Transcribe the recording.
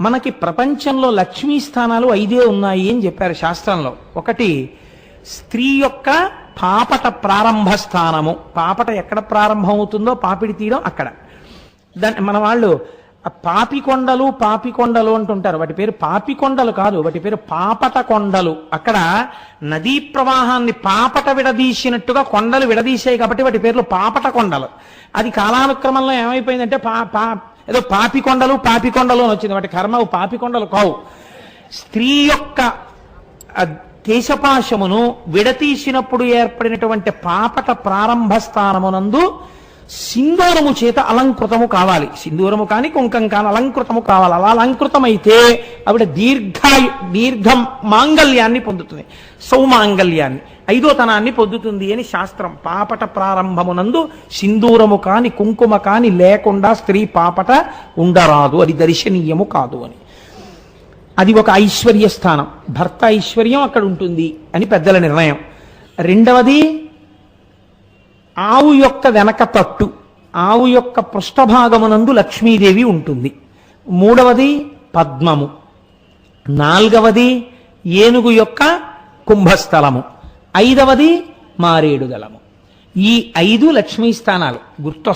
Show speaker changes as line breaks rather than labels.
మనకి ప్రపంచంలో లక్ష్మీ స్థానాలు ఐదే ఉన్నాయి అని చెప్పారు శాస్త్రంలో. ఒకటి స్త్రీ యొక్క పాపట ప్రారంభ స్థానము. పాపట ఎక్కడ ప్రారంభమవుతుందో పాపిడి తీయడం అక్కడ. దాన్ని మన వాళ్ళు పాపికొండలు పాపికొండలు అంటుంటారు. వాటి పేరు పాపికొండలు కాదు వాటి పేరు పాపట కొండలు. అక్కడ నదీ ప్రవాహాన్ని పాపట విడదీసినట్టుగా కొండలు విడదీసాయి కాబట్టి వాటి పేర్లు పాపట కొండలు. అది కాలానుక్రమంలో ఏమైపోయిందంటే పా పా ఏదో పాపికొండలు పాపికొండలు అని వచ్చింది. వాటి కర్మ పాపికొండలు కావు. స్త్రీ యొక్క ఆ కేశపాశమును విడతీసినప్పుడు ఏర్పడినటువంటి పాపట ప్రారంభ స్థానమునందు సింధూరము చేత అలంకృతము కావాలి. సింధూరము కాని కుంకం కాని అలంకృతము కావాలి. అలా అలంకృతమైతే ఆవిడ దీర్ఘ దీర్ఘం మాంగల్యాన్ని పొందుతుంది. సౌమాంగల్యాన్ని ఐదోతనాన్ని పొందుతుంది అని శాస్త్రం. పాపట ప్రారంభమునందు సింధూరము కాని కుంకుమ కాని లేకుండా స్త్రీ పాపట ఉండరాదు. అది దర్శనీయము కాదు అని. అది ఒక ఐశ్వర్య స్థానం. భర్త ఐశ్వర్యం అక్కడ ఉంటుంది అని పెద్దల నిర్ణయం. రెండవది ఆవు యొక్క వెనక తట్టు ఆవు యొక్క పృష్ఠభాగమునందు లక్ష్మీదేవి ఉంటుంది. మూడవది పద్మము. నాల్గవది ఏనుగు యొక్క కుంభస్థలము. ఐదవది మారేడుదలము. ఈ ఐదు లక్ష్మీ స్థానాలు గుర్తొస్తాయి.